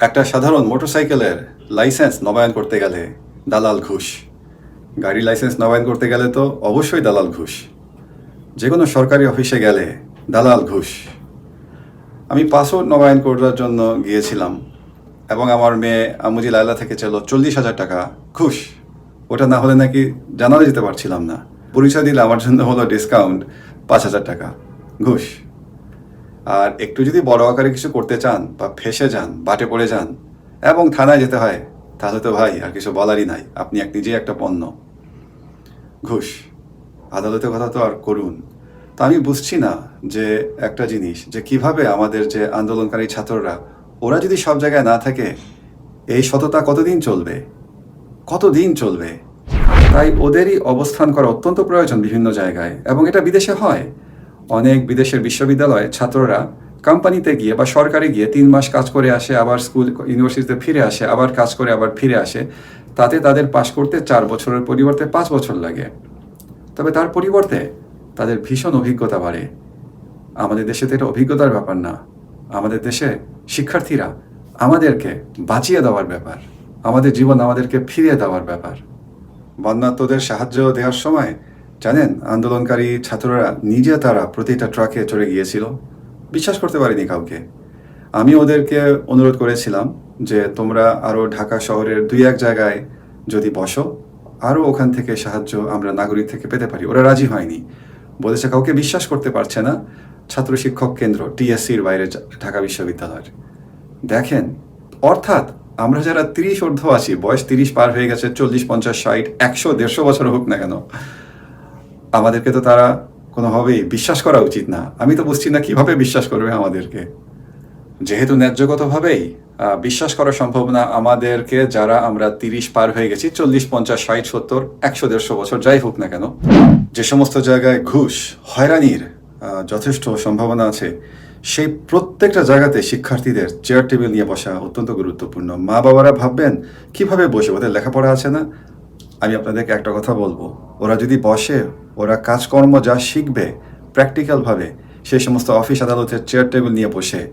একটা সাধারণ মোটরসাইকেলের লাইসেন্স নবায়ন করতে গেলে দালাল ঘুষ। গাড়ি লাইসেন্স নবায়ন করতে গেলে তো অবশ্যই দালাল ঘুষ। যে কোনো সরকারি অফিসে গেলে দালাল ঘুষ। আমি পাসপোর্ট নবায়ন করার জন্য গিয়েছিলাম এবং আমার মেয়ে আমুজি লায়লা থেকে চলো চল্লিশ হাজার টাকা ঘুষ। ওটা না হলে নাকি জানালে যেতে পারছিলাম না। পরিচয় দিলে আমার জন্য হলো ডিসকাউন্ট পাঁচ হাজার টাকা ঘুষ। আর একটু যদি বড় আকারে কিছু করতে চান বা ফেসে যান, বাটে পড়ে যান এবং থানায় যেতে হয়, তাহলে তো ভাই আর কিছু বলারই নাই। আপনি এক নিজেই একটা পণ্য। ঘুষ। আদালতের কথা তো আর করুন। তা আমি বুঝছি না যে একটা জিনিস, যে কীভাবে আমাদের যে আন্দোলনকারী ছাত্ররা, ওরা যদি সব জায়গায় না থাকে, এই সততা কতদিন চলবে? কতদিন চলবে? তাই ওদেরই অবস্থান করা অত্যন্ত প্রয়োজন বিভিন্ন জায়গায় এবং এটা বিদেশে হয়। অনেক বিদেশের বিশ্ববিদ্যালয়ে ছাত্ররা কোম্পানিতে গিয়ে বা সরকারে গিয়ে তিন মাস কাজ করে আসে, আবার স্কুল, ইউনিভার্সিটিতে ফিরে আসে, আবার কাজ করে আবার ফিরে আসে। তাতে তাদের পাশ করতে চার বছরের পরিবর্তে পাঁচ বছর লাগে। তবে তার পরিবর্তে তাদের ভীষণ অভিজ্ঞতা বাড়ে। আমাদের দেশে তো এটা অভিজ্ঞতার ব্যাপার না। আমাদের দেশে শিক্ষার্থীরা আমাদেরকে বাঁচিয়ে দেওয়ার ব্যাপার। আমাদের জীবন আমাদেরকে ফিরিয়ে দেওয়ার ব্যাপার। বন্যাত্মদের সাহায্য দেওয়ার সময় জানেন, আন্দোলনকারী ছাত্ররা নিজে তারা প্রতিটা ট্রাকে চড়ে গিয়েছিল। বিশ্বাস করতে পারিনি কাউকে। আমি ওদেরকে অনুরোধ করেছিলাম যে, তোমরা আরও ঢাকা শহরের দুই এক জায়গায় যদি বসো আরও ওখান থেকে সাহায্য আমরা নাগরিক থেকে পেতে পারি। ওরা রাজি হয়নি। বলেছে, কাউকে বিশ্বাস করতে পারছে না। ছাত্র শিক্ষক কেন্দ্র টিএসসির বাইরে ঢাকা বিশ্ববিদ্যালয়ের। দেখেন, অর্থাৎ আমরা যারা তিরিশ ঊর্ধ্ব আছি, বয়স তিরিশ পার হয়ে গেছে, চল্লিশ, পঞ্চাশ, ষাট, একশো, দেড়শো বছর হোক না কেন আমাদেরকে তো তারা কোনোভাবেই বিশ্বাস করা উচিত না। আমি তো বুঝছি না কীভাবে বিশ্বাস করবে আমাদেরকে। যেহেতু ন্যায্যগতভাবেই বিশ্বাস করা সম্ভব না, আমাদেরকে যারা আমরা তিরিশ পার হয়ে গেছি, চল্লিশ, পঞ্চাশ, ষাট, সত্তর, একশো, দেড়শো বছর যাই হোক না কেন, যে সমস্ত জায়গায় ঘুষ, হয়রানির যথেষ্ট সম্ভাবনা আছে, সেই প্রত্যেকটা জায়গাতে শিক্ষার্থীদের চেয়ার টেবিল নিয়ে বসা অত্যন্ত গুরুত্বপূর্ণ। মা বাবারা ভাববেন, কীভাবে বসে? ওদের লেখাপড়া আছে না? আমি আপনাদেরকে একটা কথা বলব। ওরা যদি বসে, ওরা কাজকর্ম যা শিখবে প্র্যাকটিক্যালভাবে সেই সমস্ত অফিস আদালতের চেয়ার টেবিল নিয়ে বসে,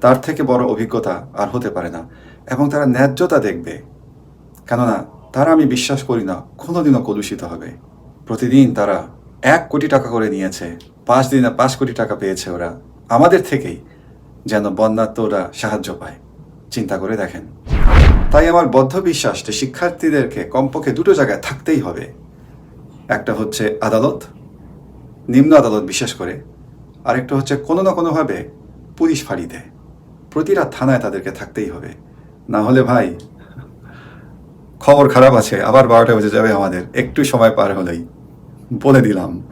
তার থেকে বড় অভিজ্ঞতা আর হতে পারে না। এবং তারা ন্যায্যতা দেখবে। কেননা, তারা আমি বিশ্বাস করি না, কোনোদিনও কলুষিত হবে। প্রতিদিন তারা এক কোটি টাকা করে নিয়েছে। পাঁচ দিনে পাঁচ কোটি টাকা পেয়েছে ওরা। আমাদের থেকেই যেন বন্যাত্ম ওরা সাহায্য পায়। চিন্তা করে দেখেন। তাই আমার বদ্ধ বিশ্বাস যে শিক্ষার্থীদেরকে কমপক্ষে দুটো জায়গায় থাকতেই হবে। একটা হচ্ছে আদালত, নিম্ন আদালত বিশেষ করে, আরেকটা হচ্ছে কোনো না কোনোভাবে পুলিশ ফাঁড়িতে প্রতিটা থানায় তাদেরকে থাকতেই হবে। না হলে ভাই, খবর খারাপ আছে, আবার বারোটা বেজে যাবে আমাদের, একটু সময় পার হলেই। বলে দিলাম।